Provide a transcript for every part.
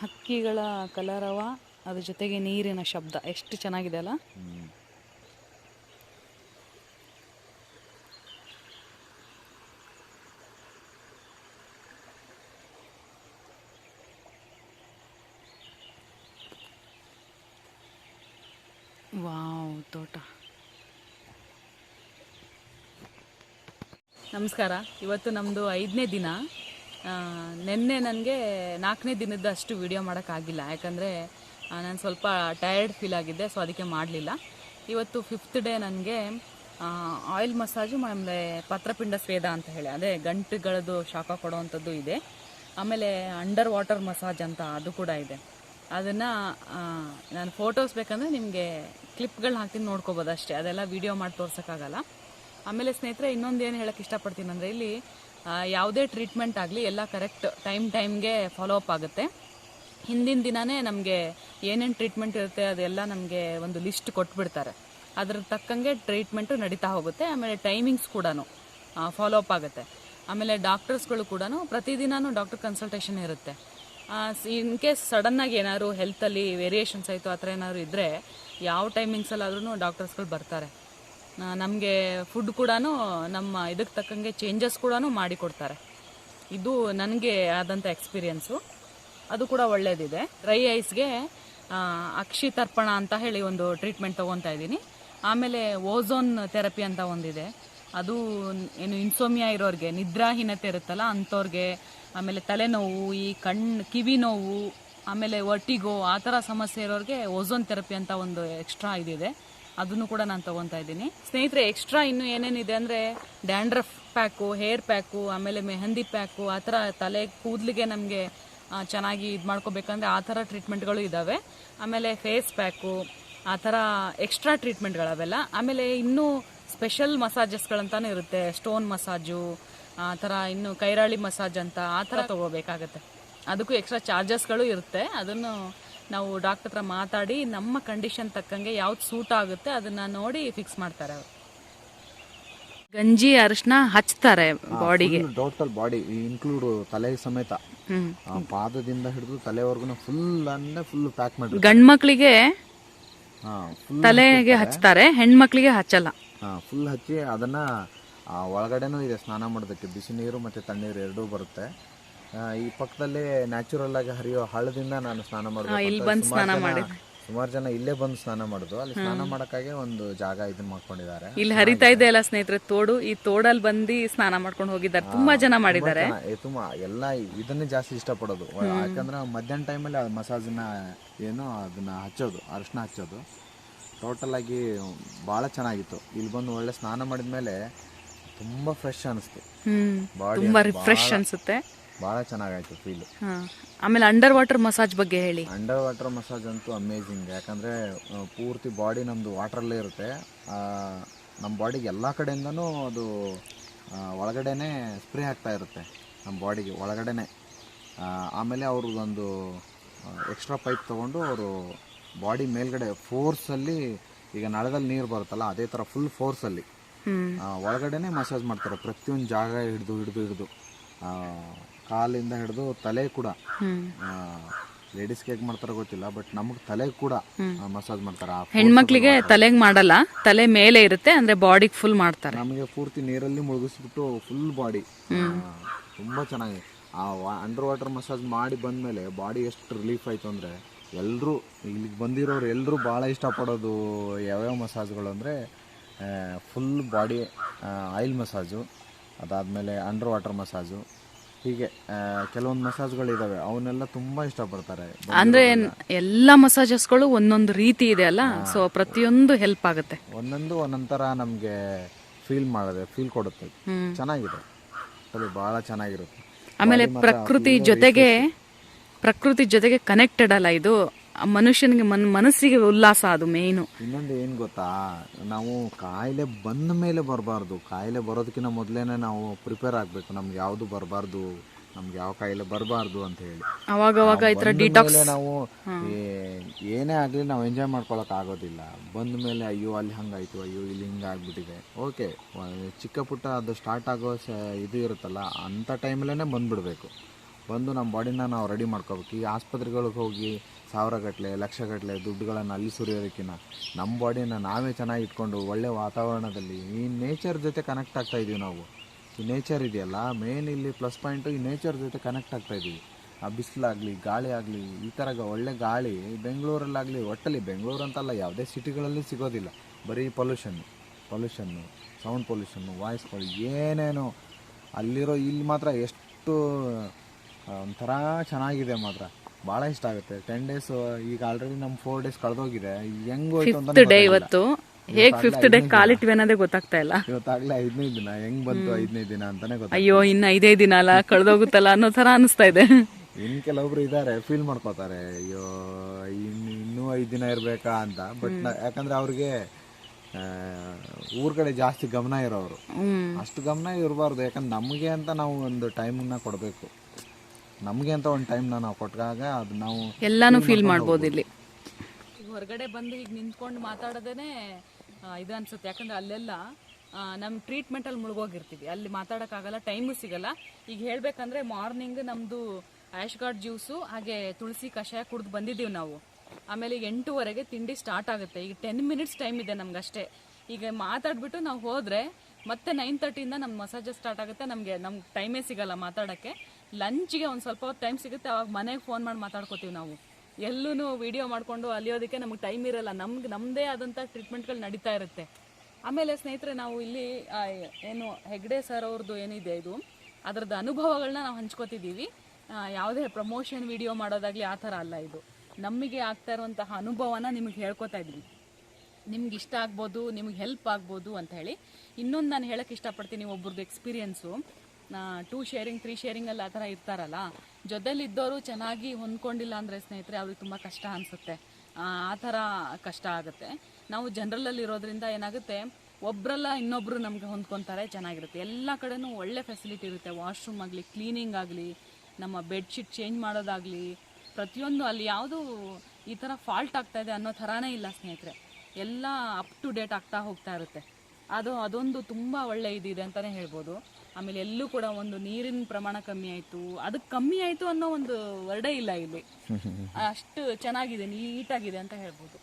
ಹಕ್ಕಿಗಳ ಕಲರವ ಅದ್ರ ಜೊತೆಗೆ ನೀರಿನ ಶಬ್ದ. ಎಷ್ಟು ಚೆನ್ನಾಗಿದೆ ಅಲ್ಲ? ವಾವ್, ತೋಟ. ನಮಸ್ಕಾರ. ಇವತ್ತು ನಮ್ಮದು ಐದನೇ ದಿನ. ನಿನ್ನೆ ನನಗೆ ನಾಲ್ಕನೇ ದಿನದ ಅಷ್ಟು ವಿಡಿಯೋ ಮಾಡೋಕ್ಕಾಗಿಲ್ಲ. ಯಾಕಂದರೆ ನಾನು ಸ್ವಲ್ಪ ಟಯರ್ಡ್ ಫೀಲ್ ಆಗಿದ್ದೆ ಸೊ ಅದಕ್ಕೆ ಮಾಡಲಿಲ್ಲ. ಇವತ್ತು ಫಿಫ್ತ್ ಡೇ ನನಗೆ ಆಯಿಲ್ ಮಸಾಜು ಆಮೇಲೆ ಪತ್ರಪಿಂಡ ಸ್ವೇದ ಅಂತ ಹೇಳಿ. ಅದೇ ಗಂಟುಗಳದ್ದು ಶಾಖ ಕೊಡೋವಂಥದ್ದು ಇದೆ. ಆಮೇಲೆ ಅಂಡರ್ ವಾಟರ್ ಮಸಾಜ್ ಅಂತ ಅದು ಕೂಡ ಇದೆ. ಅದನ್ನು ನಾನು ಫೋಟೋಸ್ ಬೇಕಂದರೆ ನಿಮಗೆ ಕ್ಲಿಪ್ಗಳನ್ನ ಹಾಕ್ತೀನಿ ನೋಡ್ಕೋಬೋದು ಅಷ್ಟೇ. ಅದೆಲ್ಲ ವಿಡಿಯೋ ಮಾಡಿ ತೋರ್ಸೋಕ್ಕಾಗಲ್ಲ. ಆಮೇಲೆ ಸ್ನೇಹಿತರೆ, ಇನ್ನೊಂದು ಏನು ಹೇಳಕ್ಕೆ ಇಷ್ಟಪಡ್ತೀನಿ ಅಂದರೆ ಇಲ್ಲಿ ಯಾವುದೇ ಟ್ರೀಟ್ಮೆಂಟ್ ಆಗಲಿ ಎಲ್ಲ ಕರೆಕ್ಟ್ ಟೈಮ್ ಟೈಮ್ಗೆ ಫಾಲೋ ಅಪ್ ಆಗುತ್ತೆ. ಹಿಂದಿನ ದಿನವೇ ನಮಗೆ ಏನೇನು ಟ್ರೀಟ್ಮೆಂಟ್ ಇರುತ್ತೆ ಅದೆಲ್ಲ ನಮಗೆ ಒಂದು ಲಿಸ್ಟ್ ಕೊಟ್ಬಿಡ್ತಾರೆ. ಅದ್ರ ತಕ್ಕಂಗೆ ಟ್ರೀಟ್ಮೆಂಟು ನಡೀತಾ ಹೋಗುತ್ತೆ. ಆಮೇಲೆ ಟೈಮಿಂಗ್ಸ್ ಕೂಡ ಫಾಲೋ ಅಪ್ ಆಗುತ್ತೆ. ಆಮೇಲೆ ಡಾಕ್ಟರ್ಸ್ಗಳು ಕೂಡ ಪ್ರತಿದಿನವೂ ಡಾಕ್ಟರ್ ಕನ್ಸಲ್ಟೇಷನ್ ಇರುತ್ತೆ. ಇನ್ ಕೇಸ್ ಸಡನ್ನಾಗಿ ಏನಾದ್ರು ಹೆಲ್ತಲ್ಲಿ ವೇರಿಯೇಷನ್ಸ್ ಆಯಿತು, ಆ ಥರ ಏನಾದ್ರು ಇದ್ದರೆ ಯಾವ ಟೈಮಿಂಗ್ಸಲ್ಲಾದ್ರೂ ಡಾಕ್ಟರ್ಸ್ಗಳು ಬರ್ತಾರೆ. ನಮಗೆ ಫುಡ್ ಕೂಡ ನಮ್ಮ ಇದಕ್ಕೆ ತಕ್ಕಂಗೆ ಚೇಂಜಸ್ ಕೂಡ ಮಾಡಿ ಕೊಡ್ತಾರೆ. ಇದು ನನಗೆ ಆದಂಥ ಎಕ್ಸ್ಪೀರಿಯನ್ಸು ಅದು ಕೂಡ ಒಳ್ಳೆಯದಿದೆ ಡ್ರೈ ಐಸ್ಗೆ ಅಕ್ಷಿ ತರ್ಪಣ ಅಂತ ಹೇಳಿ ಒಂದು ಟ್ರೀಟ್ಮೆಂಟ್ ತೊಗೊತಾ ಇದ್ದೀನಿ. ಆಮೇಲೆ ಓಝೋನ್ ಥೆರಪಿ ಅಂತ ಒಂದಿದೆ. ಅದು ಏನು ಇನ್ಸೋಮಿಯಾ ಇರೋರಿಗೆ, ನಿದ್ರಾಹೀನತೆ ಇರುತ್ತಲ್ಲ ಅಂಥವ್ರಿಗೆ ಆಮೇಲೆ ತಲೆನೋವು, ಈ ಕಣ್ಣು ಕಿವಿ ನೋವು, ಆಮೇಲೆ ವರ್ಟಿಗೋ ಆ ಥರ ಸಮಸ್ಯೆ ಇರೋರಿಗೆ ಓಝೋನ್ ಥೆರಪಿ ಅಂತ ಒಂದು ಎಕ್ಸ್ಟ್ರಾ ಇದಿದೆ. ಅದನ್ನು ಕೂಡ ನಾನು ತೊಗೊತಾ ಇದ್ದೀನಿ. ಸ್ನೇಹಿತರೆ ಎಕ್ಸ್ಟ್ರಾ ಇನ್ನೂ ಏನೇನಿದೆ ಅಂದರೆ ಡ್ಯಾಂಡ್ರಫ್ ಪ್ಯಾಕು ಹೇರ್ ಪ್ಯಾಕು ಆಮೇಲೆ ಮೆಹಂದಿ ಪ್ಯಾಕು ಆ ಥರ ತಲೆ ಕೂದಲಿಗೆ ನಮಗೆ ಚೆನ್ನಾಗಿ ಇದು ಮಾಡ್ಕೋಬೇಕಂದ್ರೆ ಆ ಥರ ಟ್ರೀಟ್ಮೆಂಟ್ಗಳು ಇದ್ದಾವೆ ಆಮೇಲೆ ಫೇಸ್ ಪ್ಯಾಕು ಆ ಥರ ಎಕ್ಸ್ಟ್ರಾ ಟ್ರೀಟ್ಮೆಂಟ್ಗಳವೆಲ್ಲ ಆಮೇಲೆ ಇನ್ನೂ ಸ್ಪೆಷಲ್ ಮಸಾಜಸ್ಗಳಂತಾನು ಇರುತ್ತೆ. ಸ್ಟೋನ್ ಮಸಾಜು ಆ ಥರ ಇನ್ನು ಕೈರಾಳಿ ಮಸಾಜ್ ಅಂತ ಆ ಥರ ತೊಗೋಬೇಕಾಗತ್ತೆ. ಅದಕ್ಕೂ ಎಕ್ಸ್ಟ್ರಾ ಚಾರ್ಜಸ್ಗಳು ಇರುತ್ತೆ. ಅದನ್ನು ನಾವು ಡಾಕ್ಟರ್ ಹತ್ರ ಮಾತಾಡಿ ನಮ್ಮ ಕಂಡೀಷನ್ ತಕ್ಕಂಗೆ ಯಾವ್ದು ಸೂಟ್ ಆಗುತ್ತೆ ಅದನ್ನ ನೋಡಿ ಫಿಕ್ಸ್ ಮಾಡ್ತಾರೆ ಅವರು. ಗಂಜಿ ಅರಿಶಿನ ಹಚ್ತಾರೆ ಬಾಡಿಗೆ ಟೋಟಲ್ ಬಾಡಿ ಇನ್ಕ್ಲೂಡ್ ತಲೆ ಸಮೇತ. ಆ, ಪಾದದಿಂದ ಹಿಡಿದು ತಲೆವರೆಗೂ ಫುಲ್ ಅಂದ್ರೆ ಫುಲ್ ಪ್ಯಾಕ್ ಮಾಡಿ ಗಂಡ್ ಫುಲ್ ತಲೆಗೆ ಹಚ್ತಾರೆ. ಹೆಣ್ಮಕ್ಳಿಗೆ ಹಚ್ಚಲ್ಲ. ಹಾ ಫುಲ್ ಹಚ್ಚಿ ಅದನ್ನ ಒಳಗಡೆನೂ ಇದೆ ಸ್ನಾನ ಮಾಡೋದಕ್ಕೆ. ಬಿಸಿ ನೀರು ಮತ್ತೆ ತಣ್ಣೀರು ಎರಡೂ ಬರುತ್ತೆ. ಆ, ಈ ಪಕ್ಕದಲ್ಲೇ ನ್ಯಾಚುರಲ್ ಆಗಿ ಹರಿಯೋ ಹಳ್ಳದಿಂದ ನಾನು ಸ್ನಾನ ಮಾಡಿದೆ. ಸುಮಾರು ಜನ ಇಲ್ಲೇ ಬಂದು ಸ್ನಾನ ಮಾಡುದು. ಅಲ್ಲಿ ಸ್ನಾನ ಮಾಡಕ್ಕಾಗಿ ಒಂದು ಜಾಗ ಇದನ್ನ ಮಾಡ್ಕೊಂಡಿದ್ದಾರೆ. ಇಲ್ಲಿ ಹರಿತಾ ಇದೆ ಅಲ್ಲ ಸ್ನೇಹಿತರೆ ತೋಡು. ಈ ತೋಡಲ್ಲಿ ಬಂದು ಸ್ನಾನ ಮಾಡ್ಕೊಂಡು ಹೋಗಿದ್ದಾರೆ. ತುಂಬಾ ಜನ ಮಾಡಿದ್ದಾರೆ. ತುಂಬಾ ಎಲ್ಲ ಇದನ್ನೇ ಜಾಸ್ತಿ ಇಷ್ಟಪಡೋದು. ಯಾಕಂದ್ರೆ ಮಧ್ಯಾಹ್ನ ಟೈಮಲ್ಲಿ ಮಸಾಜ್ನ ಏನು ಅದನ್ನ ಹಚ್ಚೋದು ಅರಿಶಿನ ಹಚ್ಚೋದು. ಟೋಟಲ್ ಆಗಿ ಭಾಳ ಚೆನ್ನಾಗಿತ್ತು. ಇಲ್ಲಿ ಬಂದು ಒಳ್ಳೆ ಸ್ನಾನ ಮಾಡಿದ್ಮೇಲೆ ತುಂಬಾ ಫ್ರೆಶ್ ಅನಿಸ್ತು. ಬಾಡಿ ತುಂಬಾ ರಿಫ್ರೆಶ್ ಅನ್ಸುತ್ತೆ. ಬಹಳ ಚೆನ್ನಾಗಾಯ್ತು ಫೀಲ್ ಆಮೇಲೆ ಅಂಡರ್ ವಾಟರ್ ಮಸಾಜ್ ಬಗ್ಗೆ ಹೇಳಿ. ಅಂಡರ್ ವಾಟರ್ ಮಸಾಜ್ ಅಂತೂ ಅಮೇಝಿಂಗ್ ಯಾಕಂದ್ರೆ ಪೂರ್ತಿ ಬಾಡಿ ನಮ್ಮದು ವಾಟರಲ್ಲೇ ಇರುತ್ತೆ. ನಮ್ಮ ಬಾಡಿಗೆ ಎಲ್ಲ ಕಡೆಯಿಂದನೂ ಅದು ಒಳಗಡೆನೆ ಸ್ಪ್ರೇ ಆಗ್ತಾ ಇರುತ್ತೆ. ನಮ್ಮ ಬಾಡಿಗೆ ಒಳಗಡೆನೆ. ಆಮೇಲೆ ಅವ್ರದ್ದೊಂದು ಎಕ್ಸ್ಟ್ರಾ ಪೈಪ್ ತಗೊಂಡು ಅವರು ಬಾಡಿ ಮೇಲ್ಗಡೆ ಫೋರ್ಸಲ್ಲಿ ಈಗ ನಳದಲ್ಲಿ ನೀರು ಬರುತ್ತಲ್ಲ ಅದೇ ಥರ ಫುಲ್ ಫೋರ್ಸಲ್ಲಿ ಒಳಗಡೆನೆ ಮಸಾಜ್ ಮಾಡ್ತಾರೆ. ಪ್ರತಿಯೊಂದು ಜಾಗ ಹಿಡಿದು ಹಿಡಿದು ಹಿಡಿದು. ಕಾಲಿಂದ ಹಿಡಿದು ತಲೆ ಕೂಡ. ಲೇಡೀಸ್ಗೆ ಹೇಗೆ ಮಾಡ್ತಾರೋ ಗೊತ್ತಿಲ್ಲ ಬಟ್ ನಮಗೆ ತಲೆ ಕೂಡ ಮಸಾಜ್ ಮಾಡ್ತಾರೆ. ಹೆಣ್ಮಕ್ಳಿಗೆ ತಲೆಗೆ ಮಾಡಲ್ಲ ತಲೆ ಮೇಲೆ ಇರುತ್ತೆ ಅಂದ್ರೆ ಬಾಡಿಗೆ ಫುಲ್ ಮಾಡ್ತಾರೆ. ನಮಗೆ ಪೂರ್ತಿ ನೀರಲ್ಲಿ ಮುಳುಗಿಸ್ಬಿಟ್ಟು ಫುಲ್ ಬಾಡಿ ತುಂಬಾ ಚೆನ್ನಾಗಿ. ಆ ಅಂಡರ್ ವಾಟರ್ ಮಸಾಜ್ ಮಾಡಿ ಬಂದಮೇಲೆ ಬಾಡಿ ಎಷ್ಟು ರಿಲೀಫ್ ಆಯ್ತು ಅಂದ್ರೆ ಎಲ್ಲರೂ ಇಲ್ಲಿಗೆ ಬಂದಿರೋರು ಎಲ್ಲರೂ ಬಹಳ ಇಷ್ಟಪಡೋದು ಯಾವ್ಯಾವ ಮಸಾಜ್ಗಳು ಅಂದರೆ ಫುಲ್ ಬಾಡಿ ಆಯಿಲ್ ಮಸಾಜು ಅದಾದಮೇಲೆ ಅಂಡರ್ ವಾಟರ್ ಮಸಾಜು ಹೀಗೆ ಕೆಲವೊಂದು ಮಸಾಜ್ಗಳಿದ್ದಾವೆ ಅವನ್ನೆಲ್ಲ ತುಂಬಾ ಇಷ್ಟಪಡ್ತಾರೆ. ಅಂದ್ರೆ ಎಲ್ಲ ಮಸಾಜಸ್ಗಳು ಒಂದೊಂದು ರೀತಿ ಇದೆ ಅಲ್ಲ? ಸೊ ಪ್ರತಿಯೊಂದು ಹೆಲ್ಪ್ ಆಗುತ್ತೆ. ಒಂದೊಂದು ಒಂದೊಂಥರ ನಮಗೆ ಫೀಲ್ ಮಾಡಿದೆ ಫೀಲ್ ಕೊಡುತ್ತೆ. ಚೆನ್ನಾಗಿದೆ. ಅದು ಬಹಳ ಚೆನ್ನಾಗಿರುತ್ತೆ. ಆಮೇಲೆ ಪ್ರಕೃತಿ ಜೊತೆಗೆ ಪ್ರಕೃತಿ ಜೊತೆಗೆ ಕನೆಕ್ಟೆಡ್ ಅಲ್ಲ ಇದು? ಮನುಷ್ಯನಿಗೆ ಮನ್ ಮನಸ್ಸಿಗೆ ಉಲ್ಲಾಸ ಅದು ಮೇಯ್ನು ಇನ್ನೊಂದು ಏನು ಗೊತ್ತಾ? ನಾವು ಕಾಯಿಲೆ ಬಂದ ಮೇಲೆ ಬರಬಾರ್ದು. ಕಾಯಿಲೆ ಬರೋದಕ್ಕಿಂತ ಮೊದಲೇನೆ ನಾವು ಪ್ರಿಪೇರ್ ಆಗಬೇಕು. ನಮ್ಗೆ ಯಾವುದು ಬರಬಾರ್ದು? ನಮ್ಗೆ ಯಾವ ಕಾಯಿಲೆ ಬರಬಾರ್ದು ಅಂತ ಹೇಳಿ. ಅವಾಗ ಅವಾಗ ಈ ಥರ ಡಿಟಾಕ್ಸ್ ನಾವು ಏ- ಏನೇ ಆಗಲಿ ನಾವು ಎಂಜಾಯ್ ಮಾಡ್ಕೊಳಕ್ ಆಗೋದಿಲ್ಲ. ಬಂದ ಮೇಲೆ ಅಯ್ಯೋ ಅಲ್ಲಿ ಹಂಗಾಯ್ತು ಅಯ್ಯೋ ಇಲ್ಲಿ ಹಿಂಗೆ ಆಗ್ಬಿಟ್ಟಿದೆ ಓಕೆ ಚಿಕ್ಕ ಪುಟ್ಟ ಅದು ಸ್ಟಾರ್ಟ್ ಆಗೋ ಸ ಇದು ಇರುತ್ತಲ್ಲ ಅಂಥ ಟೈಮಲ್ಲೇ ಬಂದ್ಬಿಡ್ಬೇಕು. ಬಂದು ನಮ್ಮ ಬಾಡಿನ ನಾವು ರೆಡಿ ಮಾಡ್ಕೋಬೇಕು. ಈ ಆಸ್ಪತ್ರೆಗಳಿಗೆ ಹೋಗಿ ಸಾವಿರಗಟ್ಟಲೆ ಲಕ್ಷಗಟ್ಟಲೆ ದುಡ್ಡುಗಳನ್ನು ಅಲ್ಲಿ ಸುರಿಯೋದಕ್ಕಿಂತ ನಮ್ಮ ಬಾಡಿನ ನಾವೇ ಚೆನ್ನಾಗಿ ಇಟ್ಕೊಂಡು ಒಳ್ಳೆ ವಾತಾವರಣದಲ್ಲಿ ಈ ನೇಚರ್ ಜೊತೆ ಕನೆಕ್ಟ್ ಆಗ್ತಾ ಇದೀವಿ ನಾವು. ಈ ನೇಚರ್ ಇದೆಯಲ್ಲ ಮೇನ್ ಇಲ್ಲಿ ಪ್ಲಸ್ ಪಾಯಿಂಟು ಈ ನೇಚರ್ ಜೊತೆ ಕನೆಕ್ಟ್ ಆಗ್ತಾ ಇದೀವಿ. ಆ ಬಿಸಿಲಾಗಲಿ, ಗಾಳಿ ಆಗಲಿ, ಈ ಥರ ಒಳ್ಳೆ ಗಾಳಿ ಬೆಂಗಳೂರಲ್ಲಾಗಲಿ, ಒಟ್ಟಲ್ಲಿ ಬೆಂಗಳೂರು ಅಂತಲ್ಲ ಯಾವುದೇ ಸಿಟಿಗಳಲ್ಲಿ ಸಿಗೋದಿಲ್ಲ. ಬರೀ pollution pollution sound pollution voice ಪೊಲ್ಯೂ ಏನೇನು ಅಲ್ಲಿರೋ ಇಲ್ಲಿ ಮಾತ್ರ ಎಷ್ಟು ಒಂಥರ ಚೆನ್ನಾಗಿದೆ ಮಾತ್ರ. ಭಾಳ ಇಷ್ಟ ಆಗುತ್ತೆ. ಟೆನ್ ಡೇಸ್ ಈಗ ಆಲ್ರೆಡಿ ನಮ್ಮ ಫೋರ್ ಡೇಸ್ ಕಳೆದೋಗಿದೆ. ಹೆಂಗ್ ಹೋಯ್ತು ಅಂತ ಫಿಫ್ತ್ ಡೇ ಇವತ್ತು. ಹೇಗ್ ಫಿಫ್ತ್ ಡೇ ಕಾಲಿಟ್ವಿ ಅನ್ನೋದೇ ಗೊತ್ತಾಗ್ತಾ ಇಲ್ಲ. ಇವತ್ತಾಗ್ಲೇ ಐದನೇ ದಿನ. ಹೆಂಗ್ ಬಂತು ಐದನೇ ದಿನ ಅಂತಾನೆ ಗೊತ್ತ ಅಯ್ಯೋ ಇನ್ನು ಐದೇ ದಿನ ಅಲ್ಲ ಕಳ್ದೋಗುತ್ತಲ್ಲ ಅನ್ನೋ ತರ ಅನಿಸ್ತಾ ಇದೆ. ಇನ್ ಕೆಲವೊಬ್ರು ಇದಾರೆ ಫೀಲ್ ಮಾಡ್ಕೋತಾರೆ. ಅಯ್ಯೋ ಇನ್ ಇನ್ನೂ ಐದು ದಿನ ಇರ್ಬೇಕಾ ಅಂತ. ಬಟ್ ಯಾಕಂದ್ರೆ ಅವ್ರಿಗೆ ಊರ್ ಕಡೆ ಜಾಸ್ತಿ ಗಮನ ಇರೋರು. ಅಷ್ಟು ಗಮನ ಇರಬಾರ್ದು. ಯಾಕಂದ್ರೆ ನಮಗೆ ಅಂತ ನಾವು ಒಂದು ಟೈಮನ್ನ ಕೊಡಬೇಕು. ನಮಗೆ ಅಂತ ಒಂದು ಟೈಮ್ ನಾವು ಕೊಟ್ಟಾಗ ಅದು ನಾವು ಎಲ್ಲಾನು ಫೀಲ್ ಮಾಡ್ಬೋದು ಇಲ್ಲಿ. ಹೊರಗಡೆ ಬಂದು ಈಗ ನಿಂತ್ಕೊಂಡು ಮಾತಾಡೋದೇನೆ ಇದು ಅನ್ಸುತ್ತೆ. ಯಾಕಂದ್ರೆ ಅಲ್ಲೆಲ್ಲ ನಮ್ಮ ಟ್ರೀಟ್ಮೆಂಟಲ್ಲಿ ಮುಳುಗೋಗಿರ್ತೀವಿ. ಅಲ್ಲಿ ಮಾತಾಡೋಕ್ಕಾಗಲ್ಲ ಟೈಮು ಸಿಗಲ್ಲ. ಈಗ ಹೇಳ್ಬೇಕಂದ್ರೆ ಮಾರ್ನಿಂಗ್ ನಮ್ಮದು ಆ್ಯಶ್ ಗಾರ್ಡ್ ಜ್ಯೂಸು ಹಾಗೆ ತುಳಸಿ ಕಷಾಯ ಕುಡ್ದು ಬಂದಿದ್ದೀವಿ ನಾವು. ಆಮೇಲೆ ಈಗ ಎಂಟೂವರೆಗೆ ತಿಂಡಿ ಸ್ಟಾರ್ಟ್ ಆಗುತ್ತೆ. ಈಗ ಟೆನ್ ಮಿನಿಟ್ಸ್ ಟೈಮ್ ಇದೆ ನಮ್ಗಷ್ಟೇ ಈಗ ಮಾತಾಡ್ಬಿಟ್ಟು ನಾವು ಹೋದರೆ ಮತ್ತೆ ನೈನ್ ತರ್ಟಿಯಿಂದ ನಮ್ಮ ಮಸಾಜ್ ಸ್ಟಾರ್ಟ್ ಆಗುತ್ತೆ. ನಮಗೆ ನಮ್ಗೆ ಟೈಮೇ ಸಿಗಲ್ಲ ಮಾತಾಡೋಕ್ಕೆ. ಲಂಚ್ಗೆ ಒಂದು ಸ್ವಲ್ಪ ಹೊತ್ತು ಟೈಮ್ ಸಿಗುತ್ತೆ, ಅವಾಗ ಮನೆಗೆ ಫೋನ್ ಮಾಡಿ ಮಾತಾಡ್ಕೋತೀವಿ ನಾವು. ಎಲ್ಲೂ ವಿಡಿಯೋ ಮಾಡಿಕೊಂಡು ಅಲಿಯೋದಕ್ಕೆ ನಮಗೆ ಟೈಮ್ ಇರಲ್ಲ. ನಮ್ಗೆ ನಮ್ಮದೇ ಆದಂಥ ಟ್ರೀಟ್ಮೆಂಟ್ಗಳು ನಡೀತಾ ಇರುತ್ತೆ. ಆಮೇಲೆ ಸ್ನೇಹಿತರೆ, ನಾವು ಇಲ್ಲಿ ಏನು ಹೆಗ್ಡೆ ಸರ್ ಅವ್ರದ್ದು ಏನಿದೆ ಇದು, ಅದರದ್ದು ಅನುಭವಗಳನ್ನ ನಾವು ಹಂಚ್ಕೋತಿದ್ದೀವಿ. ಯಾವುದೇ ಪ್ರಮೋಷನ್ ವಿಡಿಯೋ ಮಾಡೋದಾಗಲಿ ಆ ಥರ ಅಲ್ಲ ಇದು. ನಮಗೆ ಆಗ್ತಾ ಇರುವಂತಹ ಅನುಭವನ ನಿಮಗೆ ಹೇಳ್ಕೊತಾ ಇದ್ವಿ. ನಿಮ್ಗೆ ಇಷ್ಟ ಆಗ್ಬೋದು, ನಿಮ್ಗೆ ಹೆಲ್ಪ್ ಆಗ್ಬೋದು ಅಂತ ಹೇಳಿ. ಇನ್ನೊಂದು ನಾನು ಹೇಳಕ್ಕೆ ಇಷ್ಟಪಡ್ತೀನಿ ಒಬ್ರದ್ದು ಎಕ್ಸ್ಪೀರಿಯನ್ಸು ಟೂ ಶೇರಿಂಗ್ ತ್ರೀ ಶೇರಿಂಗಲ್ಲಿ ಆ ಥರ ಇರ್ತಾರಲ್ಲ ಜೊತೆಲಿದ್ದವರು ಚೆನ್ನಾಗಿ ಹೊಂದ್ಕೊಂಡಿಲ್ಲ ಅಂದರೆ ಸ್ನೇಹಿತರೆ ಅವ್ರಿಗೆ ತುಂಬ ಕಷ್ಟ ಅನಿಸುತ್ತೆ. ಆ ಥರ ಕಷ್ಟ ಆಗುತ್ತೆ. ನಾವು ಜನರಲಲ್ಲಿ ಇರೋದ್ರಿಂದ ಏನಾಗುತ್ತೆ ಒಬ್ಬರಲ್ಲ ಇನ್ನೊಬ್ಬರು ನಮಗೆ ಹೊಂದ್ಕೊತಾರೆ, ಚೆನ್ನಾಗಿರುತ್ತೆ. ಎಲ್ಲ ಕಡೆನೂ ಒಳ್ಳೆ ಫೆಸಿಲಿಟಿ ಇರುತ್ತೆ. ವಾಶ್ರೂಮ್ ಆಗಲಿ ಕ್ಲೀನಿಂಗ್ ಆಗಲಿ, ನಮ್ಮ ಬೆಡ್ಶೀಟ್ ಚೇಂಜ್ ಮಾಡೋದಾಗಲಿ, ಪ್ರತಿಯೊಂದು ಅಲ್ಲಿ ಯಾವುದು ಈ ಥರ ಫಾಲ್ಟ್ ಆಗ್ತಾ ಇದೆ ಅನ್ನೋ ಥರನೇ ಇಲ್ಲ ಸ್ನೇಹಿತರೆ. ಎಲ್ಲ ಅಪ್ ಟು ಡೇಟ್ ಆಗ್ತಾ ಹೋಗ್ತಾ ಇರುತ್ತೆ. ಅದು, ಅದೊಂದು ತುಂಬ ಒಳ್ಳೆ ಇದಿದೆ ಅಂತಲೇ ಹೇಳ್ಬೋದು. ಆಮೇಲೆ ಎಲ್ಲೂ ಕೂಡ ಒಂದು ನೀರಿನ ಪ್ರಮಾಣ ಕಮ್ಮಿ ಆಯಿತು. ಅದಕ್ಕೆ ಕಮ್ಮಿ ಆಯಿತು ಅನ್ನೋ ಒಂದು ವರ್ಡೇ ಇಲ್ಲ ಇಲ್ಲಿ. ಅಷ್ಟು ಚೆನ್ನಾಗಿದೆ ನೀಟಾಗಿದೆ ಅಂತ ಹೇಳ್ಬೋದು.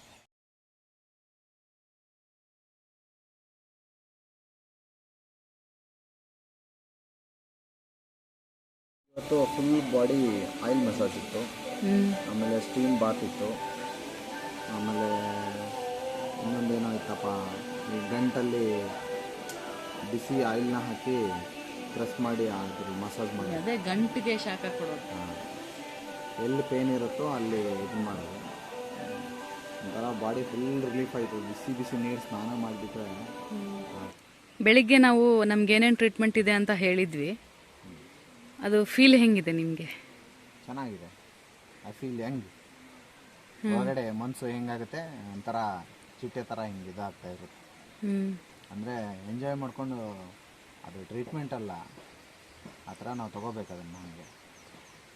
ಇವತ್ತು ಫುಲ್ ಬಾಡಿ ಆಯಿಲ್ ಮಸಾಜ್ ಇತ್ತು. ಆಮೇಲೆ ಸ್ಟೀಮ್ ಬಾತ್ ಇತ್ತು. ಆಮೇಲೆ ಇನ್ನೊಂದೇನೋ ಇತ್ತಪ್ಪ ಈ ಗಂಟಲ್ಲಿ ಬಿಸಿ ಆಯಿಲ್ನ ಹಾಕಿ ಪ್ರೆಸ್ ಮಾಡಿ ಅದ್ರ ಮಸಾಜ್ ಮಾಡಿ. ಅದೇ ಗಂಟಿಗೆ ಶಾಖ ಕೊಡೋದು. ಹಾ. ಎಲ್ಲಿ ಪೇನ್ ಇರುತ್ತೋ ಅಲ್ಲಿ ಇದು ಮಾಡೋದು. ಒಂಥರ ಬಾಡಿ ಫುಲ್ ರಿಲೀಫ್ ಆಯಿತು. ಬಿಸಿ ಬಿಸಿ ನೀರು ಸ್ನಾನ ಮಾಡಿಬಿಟ್ರೆ ಬೆಳಿಗ್ಗೆ ನಾವು ನಮ್ಗೆ ಏನೇನು ಟ್ರೀಟ್ಮೆಂಟ್ ಇದೆ ಅಂತ ಹೇಳಿದ್ವಿ. ಅದು ಫೀಲ್ ಹೆಂಗಿದೆ ನಿಮಗೆ? ಚೆನ್ನಾಗಿದೆ. ಆ ಫೀಲ್ ಹೆಂಗ್ ಹೊರಗಡೆ ಮನಸ್ಸು ಹೆಂಗಾಗುತ್ತೆ? ಒಂಥರ ಚಿಟ್ಟೆ ಥರ ಹಿಂಗೆ ಇದಾಗ್ತಾ ಇರುತ್ತೆ. ಅಂದರೆ ಎಂಜಾಯ್ ಮಾಡಿಕೊಂಡು ಅದು ಟ್ರೀಟ್ಮೆಂಟ್ ಅಲ್ಲ. ಆ ಥರ ನಾವು ತೊಗೋಬೇಕು ಅದನ್ನು ಹಾಗೆ.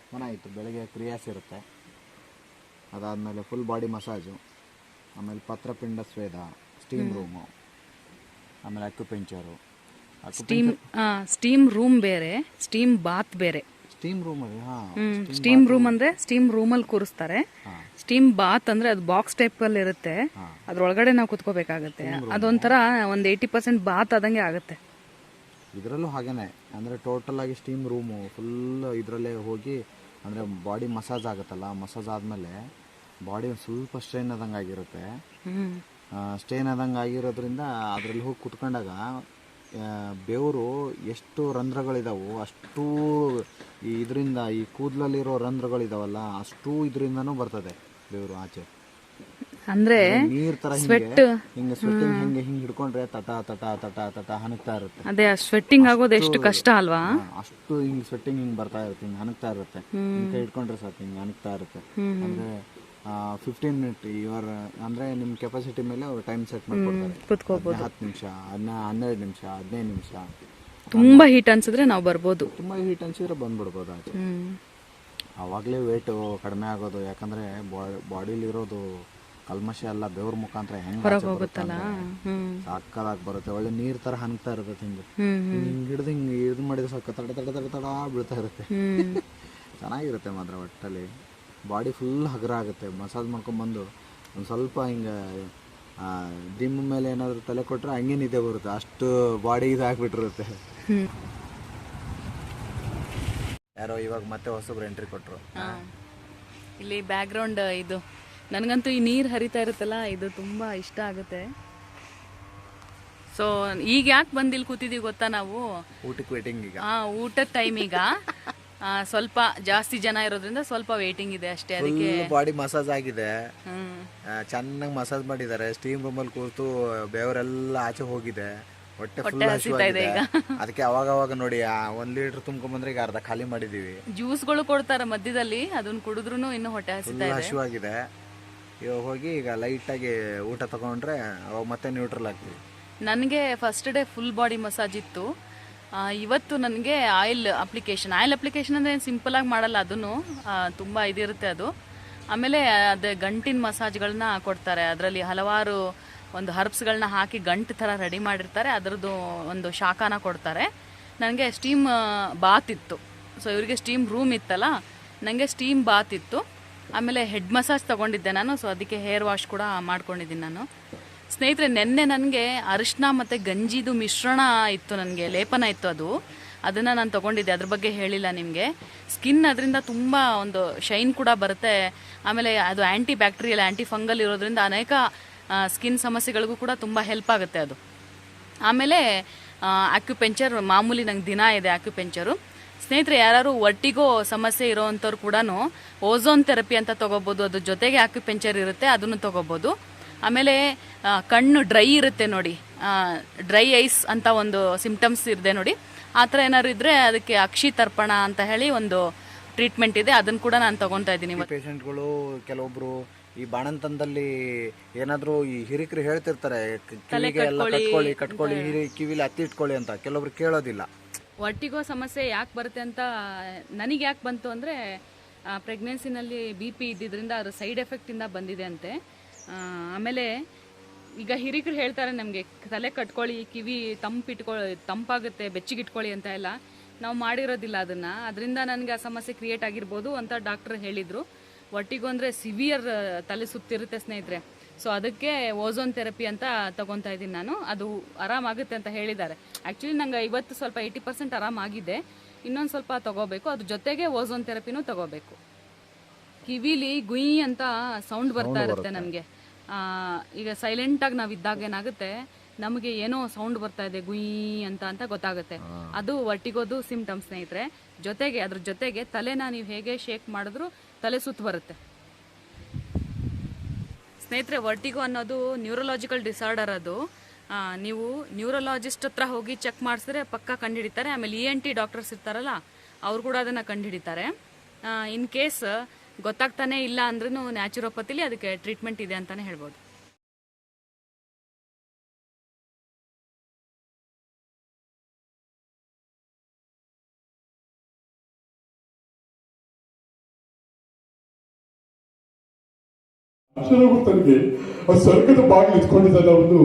ಚೆನ್ನಾಗಿತ್ತು ಬೆಳಗ್ಗೆ ಕ್ರಿಯಾಸ್ ಇರುತ್ತೆ. ಅದಾದಮೇಲೆ ಫುಲ್ ಬಾಡಿ ಮಸಾಜು ಆಮೇಲೆ ಪತ್ರಪಿಂಡ ಸ್ವೇದ ಸ್ಟೀಮ್ ರೂಮು ಆಮೇಲೆ ಅಕ್ಯುಪೆಂಚರು ಸ್ಟೀಮ್ ಸ್ಟೀಮ್ ರೂಮ್ ಬೇರೆ ಸ್ಟೀಮ್ ಬಾತ್ ಬೇರೆ. ಸ್ಟೀಮ್ ಹಾಂ. ಸ್ಟೀಮ್ ರೂಮ್ ಅಂದ್ರೆ ಸ್ಟೀಮ್ ರೂಮಲ್ಲಿ ಕೂರಿಸ್ತಾರೆ. ಹಾಂ. ಸ್ಟೀಮ್ ಬಾತ್ ಅಂದ್ರೆ ಅದು ಬಾಕ್ಸ್ ಟೈಪ್ ಅಲ್ಲಿ ಇರುತ್ತೆ. ಅದ್ರೊಳಗಡೆ ನಾವು ಕುತ್ಕೋಬೇಕಾಗುತ್ತೆ. ಅದೊಂಥರ ಒಂದ್ ಏಯ್ಟಿ ಪರ್ಸೆಂಟ್ ಬಾತ್ ಆದಂಗೆ ಆಗುತ್ತೆ. ಇದರಲ್ಲೂ ಹಾಗೇ ಅಂದರೆ ಟೋಟಲ್ ಆಗಿ ಸ್ಟೀಮ್ ರೂಮು ಫುಲ್ ಇದರಲ್ಲೇ ಹೋಗಿ ಅಂದರೆ ಬಾಡಿ ಮಸಾಜ್ ಆಗುತ್ತಲ್ಲ ಮಸಾಜ್ ಆದಮೇಲೆ ಬಾಡಿ ಒಂದು ಸ್ವಲ್ಪ ಸ್ಟ್ರೈನ್ ಆದಂಗೆ ಆಗಿರುತ್ತೆ. ಸ್ಟ್ರೈನ್ ಆದಂಗೆ ಆಗಿರೋದ್ರಿಂದ ಅದರಲ್ಲಿ ಹೋಗಿ ಕುತ್ಕೊಂಡಾಗ ಬೇವರು ಬೆವರು ಎಷ್ಟು ರಂಧ್ರಗಳಿದಾವೋ ಅಷ್ಟು ಇದರಿಂದ ಈ ಕೂದಲಲ್ಲಿರೋ ರಂಧ್ರಗಳಿದಾವಲ್ಲ ಅಷ್ಟು ಇದರಿಂದನೂ ಬರ್ತದೆ ಬೆವರು ಆಚೆ. ಅಂದ್ರೆ ನೀರ್ ತರ ಸ್ವೆಟ್. ಹಿಂಗೆ ಸ್ವೆಟ್ಟಿಂಗ್ ಹಿಂಗೆ ಹಿಂಗೆ ಹಿಡ್ಕೊಂಡ್ರೆ ತಟ ತಟ ತಟ ತಟ ಹನಕ್ತಾ ಇರುತ್ತೆ. ಅದೇ ಸ್ವೆಟ್ಟಿಂಗ್ ಆಗೋದು ಎಷ್ಟು ಕಷ್ಟ ಅಲ್ವಾ? ಅಷ್ಟು ಹಿಂಗ್ ಸ್ವೆಟ್ಟಿಂಗ್ ಹಿಂಗ್ ಬರ್ತಾ ಇರುತ್ತೆ ಹಿಂಗ್ ಹನಗ್ತಾ ಇರುತ್ತೆ. ಹಿಂಗ್ ಹಿಡ್ಕೊಂಡ್ರೆ ಸಾಕು ಹಿಂಗ್ ಅನಗ್ತಾ ಇರುತ್ತೆ. ಅಂದ್ರೆ ಫಿಫ್ಟೀನ್ ಮಿನಿಟ್ ಇವರ್ ಅಂದ್ರೆ ನಿಮ್ ಕೆಪಾಸಿಟಿ ಮೇಲೆ ಅವ್ರು ಟೈಮ್ ಸೆಟ್ ಮಾಡ್ಕೊಡ್ತಾರೆ. ಹತ್ತು ನಿಮಿಷ ಹನ್ನ ಹನ್ನೆರಡು ನಿಮಿಷ ಹದಿನೈದು ನಿಮಿಷ. ತುಂಬಾ ಹೀಟ್ ಅನ್ಸಿದ್ರೆ ನಾವು ಬರ್ಬೋದು. ತುಂಬಾ ಹೀಟ್ ಅನ್ಸಿದ್ರೆ ಬಂದ್ಬಿಡ್ಬೋದು ಆಚೆ. ಅವಾಗಲೇ ವೇಟು ಕಡಿಮೆ ಆಗೋದು ಬಾಡಿಲಿ ಬಾಡಿಲಿರೋದು ಕಲ್ಮಶ ಎಲ್ಲ ಬೆವ್ರ ಮುಖಾಂತರ ಹೆಂಗೆ ಹೋಗುತ್ತಲ್ಲ? ಹ್ಮ್. ಸಾಕಾಗಿ ಬರುತ್ತೆ ಒಳ್ಳೆ ನೀರ್ ತರ ಹಂಗ್ತಾ ಇರುತ್ತೆ ಹಿಂಗೆ. ಹಿಂಗ್ ಹಿಡ್ದು ಹಿಂಗ್ ಇದು ಮಾಡಿದ್ರೆ ಸಾಕು ತಡ ತಡ ತಡ ತಡ ಬೀಳ್ತಾ ಇರುತ್ತೆ. ಹ್ಮ್. ಚೆನ್ನಾಗಿರುತ್ತೆ ಮಾತ್ರ ಒಟ್ಟಲ್ಲಿ. ಬಾಡಿ ಫುಲ್ ಹಗುರ ಆಗುತ್ತೆ ಮಸಾಜ್ ಮಾಡ್ಕೊಂಡ್ಬಂದು ಒಂದು ಸ್ವಲ್ಪ ಹಿಂಗ ದಿಮ್ಮ ಮೇಲೆ ಏನಾದರೂ ತಲೆ ಕೊಟ್ಟರೆ ಹಂಗೆ ನಿದ್ದೆ ಬರುತ್ತೆ ಅಷ್ಟು ಬಾಡಿ ಇದು ಹಾಕ್ಬಿಟ್ಟಿರುತ್ತೆ ಯಾರೋ ಇವಾಗ ಮತ್ತೆ ಹೊಸಬ್ರು ಎಂಟ್ರಿ ಕೊಟ್ಟರು. ಇಲ್ಲಿ ಬ್ಯಾಕ್ಗ್ರೌಂಡ್ ಇದು. ನನಗಂತೂ ಈ ನೀರು ಹರಿತಾ ಇರುತ್ತಲ್ಲ ಇದು ತುಂಬಾ ಇಷ್ಟ ಆಗುತ್ತೆ. ಸೊ ಈಗ ಯಾಕೆ ಬಂದಿಲ್ಲಿ ಕೂತಿದೀವಿ ಗೊತ್ತಾ ನಾವು? ಊಟಕ್ಕೆ ವೇಟಿಂಗ್ ಈಗ. ಆ ಊಟದ ಟೈಮ್ ಈಗ. ಸ್ವಲ್ಪ ಜಾಸ್ತಿ ಜನ ಇರೋದ್ರಿಂದ ಸ್ವಲ್ಪ ವೇಟಿಂಗ್ ಇದೆ ಅಷ್ಟೇ ಅದಕ್ಕೆ ಬಾಡಿ ಮಸಾಜ್ ಆಗಿದೆ. ಚೆನ್ನಾಗಿ ಮಸಾಜ್ ಮಾಡಿದ್ದಾರೆ. ಸ್ಟೀಮ್ ರೂಮಲ್ಲಿ ಕೂತು ಬೆವರೆಲ್ಲ ಆಚೆ ಹೋಗಿದೆ. ಹೊಟ್ಟೆ ಫುಲ್ ಹಸಿವಾಗಿದೆ. ಅದಕ್ಕೆ ಅವಾಗ ಅವಾಗ ನೋಡಿ ಒಂದ್ ಲೀಟರ್ ತುಂಬ್ಕೊಂಬಂದ್ರೆ ಈಗ ಅರ್ಧ ಖಾಲಿ ಮಾಡಿದೀವಿ. ಜ್ಯೂಸ್ಗಳು ಕೊಡ್ತಾರೆ ಮಧ್ಯದಲ್ಲಿ ಅದನ್ನ ಕುಡಿದ್ರು ಇನ್ನು ಹೊಟ್ಟೆ ಹಸಿವಾಗಿದೆ. ಇವಾಗ ಹೋಗಿ ಈಗ ಲೈಟಾಗಿ ಊಟ ತಗೊಂಡ್ರೆ ಅವಾಗ ಮತ್ತೆ ನ್ಯೂಟ್ರಲ್ ಆಗ್ತೀವಿ. ನನಗೆ first day full body massage ಇತ್ತು. ಇವತ್ತು ನನಗೆ ಆಯಿಲ್ ಅಪ್ಲಿಕೇಶನ್ ಆಯಿಲ್ ಅಪ್ಲಿಕೇಶನ್ ಅಂದರೆ ಸಿಂಪಲ್ ಆಗಿ ಮಾಡಲ್ಲ ಅದನ್ನು ತುಂಬ ಇದಿರುತ್ತೆ ಅದು. ಆಮೇಲೆ ಅದು ಗಂಟಿನ ಮಸಾಜ್ಗಳನ್ನ ಕೊಡ್ತಾರೆ. ಅದರಲ್ಲಿ ಹಲವಾರು ಒಂದು ಹರ್ಬ್ಸ್ಗಳನ್ನ ಹಾಕಿ ಗಂಟು ಥರ ರೆಡಿ ಮಾಡಿರ್ತಾರೆ. ಅದರದ್ದು ಒಂದು ಶಾಖನ ಕೊಡ್ತಾರೆ. ನನಗೆ ಸ್ಟೀಮ್ ಬಾತ್ ಇತ್ತು. ಸೊ ಇವರಿಗೆ ಸ್ಟೀಮ್ ರೂಮ್ ಇತ್ತಲ್ಲ ನನಗೆ ಸ್ಟೀಮ್ ಬಾತ್ ಇತ್ತು. ಆಮೇಲೆ ಹೆಡ್ ಮಸಾಜ್ ತಗೊಂಡಿದ್ದೆ ನಾನು ಸೊ ಅದಕ್ಕೆ ಹೇರ್ ವಾಶ್ ಕೂಡ ಮಾಡ್ಕೊಂಡಿದ್ದೀನಿ ನಾನು. ಸ್ನೇಹಿತರೆ, ನಿನ್ನೆ ನನಗೆ ಅರಿಶಿನ ಮತ್ತು ಗಂಜಿದು ಮಿಶ್ರಣ ಇತ್ತು ನನಗೆ, ಲೇಪನ ಇತ್ತು ಅದು. ಅದನ್ನು ನಾನು ತೊಗೊಂಡಿದ್ದೆ. ಅದ್ರ ಬಗ್ಗೆ ಹೇಳಿಲ್ಲ ನಿಮಗೆ. ಸ್ಕಿನ್ ಅದರಿಂದ ತುಂಬ ಒಂದು ಶೈನ್ ಕೂಡ ಬರುತ್ತೆ. ಆಮೇಲೆ ಅದು ಆ್ಯಂಟಿ ಬ್ಯಾಕ್ಟೀರಿಯಲ್ ಆ್ಯಂಟಿ ಫಂಗಲ್ ಇರೋದ್ರಿಂದ ಅನೇಕ ಸ್ಕಿನ್ ಸಮಸ್ಯೆಗಳಿಗೂ ಕೂಡ ತುಂಬ ಹೆಲ್ಪ್ ಆಗುತ್ತೆ ಅದು. ಆಮೇಲೆ ಆಕ್ಯುಪೆಂಚರ್ ಮಾಮೂಲಿ ನಂಗೆ ದಿನ ಇದೆ ಅಕ್ಯುಪೆಂಚರು ಸ್ನೇಹಿತರೆ ಯಾರು ಒಟ್ಟಿಗೋ ಸಮಸ್ಯೆ ಇರೋವಂಥವ್ರು ಕೂಡ ಓಝೋನ್ ಥೆರಪಿ ಅಂತ ತಗೋಬೋದು. ಅದ್ರ ಜೊತೆಗೆ ಆಕ್ಯುಪೆಂಚರ್ ಇರುತ್ತೆ ಅದನ್ನು ತಗೋಬೋದು. ಆಮೇಲೆ ಕಣ್ಣು ಡ್ರೈ ಇರುತ್ತೆ ನೋಡಿ. ಡ್ರೈ ಐಸ್ ಅಂತ ಒಂದು ಸಿಂಪ್ಟಮ್ಸ್ ಇದೆ ನೋಡಿ. ಆ ಥರ ಏನಾದ್ರು ಇದ್ದರೆ ಅದಕ್ಕೆ ಅಕ್ಷಿ ತರ್ಪಣ ಅಂತ ಹೇಳಿ ಒಂದು ಟ್ರೀಟ್ಮೆಂಟ್ ಇದೆ. ಅದನ್ನು ಕೂಡ ನಾನು ತಗೊತಾ ಇದ್ದೀನಿ ಪೇಷಂಟ್ಗಳು ಕೆಲವೊಬ್ರು ಈ ಬಾಣಂತನದಲ್ಲಿ ಏನಾದ್ರು ಈ ಹಿರಿಕರು ಹೇಳ್ತಿರ್ತಾರೆ ಕಿವಿಗೆ ಎಲ್ಲ ಕಟ್ಕೊಳ್ಳಿ ಕಟ್ಕೊಳ್ಳಿ ಹಿರಿ ಕಿವಿಲಿ ಹತ್ತಿ ಇಟ್ಕೊಳ್ಳಿ ಅಂತ. ಕೆಲವೊಬ್ರು ಕೇಳೋದಿಲ್ಲ. ಒಟ್ಟಿಗೋ ಸಮಸ್ಯೆ ಯಾಕೆ ಬರುತ್ತೆ ಅಂತ ನನಗೆ ಯಾಕೆ ಬಂತು ಅಂದರೆ ಪ್ರೆಗ್ನೆನ್ಸಿನಲ್ಲಿ ಬಿ ಪಿ ಇದ್ದಿದ್ದರಿಂದ ಅದ್ರ ಸೈಡ್ ಎಫೆಕ್ಟಿಂದ ಬಂದಿದೆ ಅಂತೆ. ಆಮೇಲೆ ಈಗ ಹಿರಿಕರು ಹೇಳ್ತಾರೆ ನಮಗೆ, ತಲೆ ಕಟ್ಕೊಳ್ಳಿ, ಕಿವಿ ತಂಪಿಟ್ಕೊಳ್ಳಿ ತಂಪಾಗುತ್ತೆ, ಬೆಚ್ಚಗಿಟ್ಕೊಳ್ಳಿ ಅಂತ ಎಲ್ಲ. ನಾವು ಮಾಡಿರೋದಿಲ್ಲ ಅದನ್ನು. ಅದರಿಂದ ನನಗೆ ಆ ಸಮಸ್ಯೆ ಕ್ರಿಯೇಟ್ ಆಗಿರ್ಬೋದು ಅಂತ ಡಾಕ್ಟ್ರ್ ಹೇಳಿದರು. ಒಟ್ಟಿಗೂ ಅಂದರೆ ಸಿವಿಯರ್ ತಲೆ ಸುತ್ತಿರುತ್ತೆ ಸ್ನೇಹಿತರೆ. ಸೊ ಅದಕ್ಕೆ ಓಝೋನ್ ಥೆರಪಿ ಅಂತ ತಗೊತಾ ಇದ್ದೀನಿ ನಾನು. ಅದು ಆರಾಮಾಗುತ್ತೆ ಅಂತ ಹೇಳಿದ್ದಾರೆ. ಆ್ಯಕ್ಚುಲಿ ನಂಗೆ ಇವತ್ತು ಸ್ವಲ್ಪ ಏಯ್ಟಿ ಪರ್ಸೆಂಟ್ ಆರಾಮಾಗಿದೆ. ಇನ್ನೊಂದು ಸ್ವಲ್ಪ ತಗೋಬೇಕು. ಅದ್ರ ಜೊತೆಗೆ ಓಝೋನ್ ಥೆರಪಿನೂ ತಗೋಬೇಕು. ಕಿವಿಲಿ ಗುಯಿ ಅಂತ ಸೌಂಡ್ ಬರ್ತಾ ಇರುತ್ತೆ ನಮಗೆ. ಈಗ ಸೈಲೆಂಟಾಗಿ ನಾವು ಇದ್ದಾಗ ಏನಾಗುತ್ತೆ? ನಮಗೆ ಏನೋ ಸೌಂಡ್ ಬರ್ತಾ ಇದೆ ಗುಯಿ ಅಂತ ಅಂತ ಗೊತ್ತಾಗುತ್ತೆ. ಅದು ಒಟ್ಟಿಗೋದು ಸಿಂಪ್ಟಮ್ಸ್ ಸ್ನೇಹಿತರೆ. ಜೊತೆಗೆ ಅದ್ರ ಜೊತೆಗೆ ತಲೆನ ನೀವು ಹೇಗೆ ಶೇಕ್ ಮಾಡಿದ್ರು ತಲೆ ಸುತ್ತ ಬರುತ್ತೆ. ಸ್ನೇಹಿತರೆ ವರ್ಟಿಗೋ ಅನ್ನೋದು ನ್ಯೂರೋಲಾಜಿಕಲ್ ಡಿಸಾರ್ಡರ್ ಅದು. ನೀವು ನ್ಯೂರೋಲಾಜಿಸ್ಟ್ ಹತ್ರ ಹೋಗಿ ಚೆಕ್ ಮಾಡಿಸಿದ್ರೆ ಪಕ್ಕ ಕಂಡುಹಿಡಿತಾರೆ ಆಮೇಲೆ ಇ ಎನ್ ಟಿ ಡಾಕ್ಟರ್ಸ್ ಇರ್ತಾರಲ್ಲ, ಅವ್ರು ಕೂಡ ಅದನ್ನು ಕಂಡುಹಿಡಿತಾರೆ ಇನ್ ಕೇಸ್ ಗೊತ್ತಾಗ್ತಾನೆ ಇಲ್ಲ ಅಂದ್ರೂ ನ್ಯಾಚುರೋಪತಿಲಿ ಅದಕ್ಕೆ ಟ್ರೀಟ್ಮೆಂಟ್ ಇದೆ ಅಂತಲೇ ಹೇಳ್ಬೋದು. ಅಕ್ಷರ ತನಗೆ ಆ ಸ್ವರ್ಗದ ಬಾಗಿಲು ಇಟ್ಕೊಂಡಿದ್ದಲ್ಲ ಅವನು